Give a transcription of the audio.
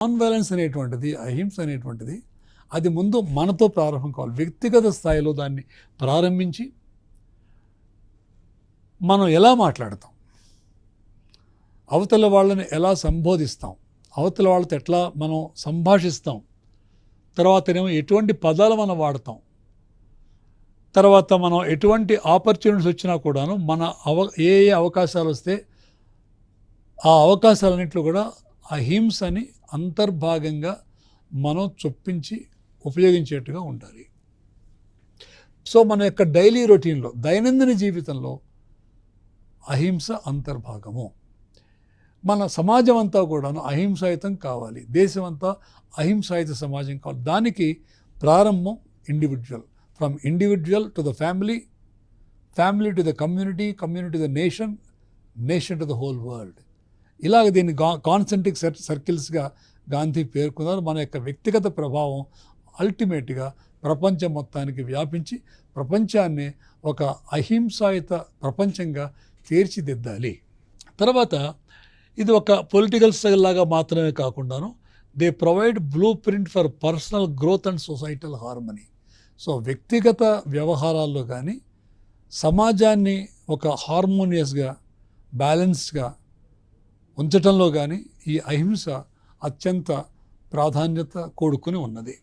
Non violence అనేటువంటిది అహింస అనేటువంటిది అది ముందు మనతో ప్రారంభం కావాలి. వ్యక్తిగత స్థాయిలో దాన్ని ప్రారంభించి మనం ఎలా మాట్లాడతాం? అవతల వాళ్ళని ఎలా సంబోధిస్తాం? అవతల వాళ్ళతో ఎట్లా మనం సంభాషిస్తాం? తర్వాతనేమో ఎటువంటి పదాలు మనం వాడతాం? తర్వాత మనం ఎటువంటి ఆపర్చునిటీస్ వచ్చినా కూడాను మన అవ ఏ ఏ అవకాశాలు వస్తే ఆ అవకాశాలన్నింటిలో కూడా అహింసని అంతర్భాగంగా మనం చొప్పించి ఉపయోగించేట్టుగా ఉండాలి. సో మన యొక్క డైలీ రొటీన్లో దైనందిన జీవితంలో అహింస అంతర్భాగము. మన సమాజం అంతా కూడాను అహింసాయుతం కావాలి. దేశం అంతా అహింసాయుత సమాజం కావాలి. దానికి ప్రారంభం individual from individual to the family family to the community community the nation nation to the whole world ఇలాగ దీన్ని గా కాన్సెంట్రిక్ సర్ సర్కిల్స్గా గాంధీ పేర్కొన్నారు. మన యొక్క వ్యక్తిగత ప్రభావం అల్టిమేట్గా ప్రపంచం మొత్తానికి వ్యాపించి ప్రపంచాన్ని ఒక అహింసాయుత ప్రపంచంగా తీర్చిదిద్దాలి. తర్వాత ఇది ఒక పొలిటికల్ స్ట్రగల్ లాగా మాత్రమే కాకుండాను they provide blueprint for personal growth and societal harmony so వ్యక్తిగత వ్యవహారాల్లో కానీ సమాజాన్ని ఒక హార్మోనియస్గా బ్యాలెన్స్డ్గా ఉంచటంలో కానీ ఈ అహింస అత్యంత ప్రాధాన్యత కూడుకుని ఉన్నది.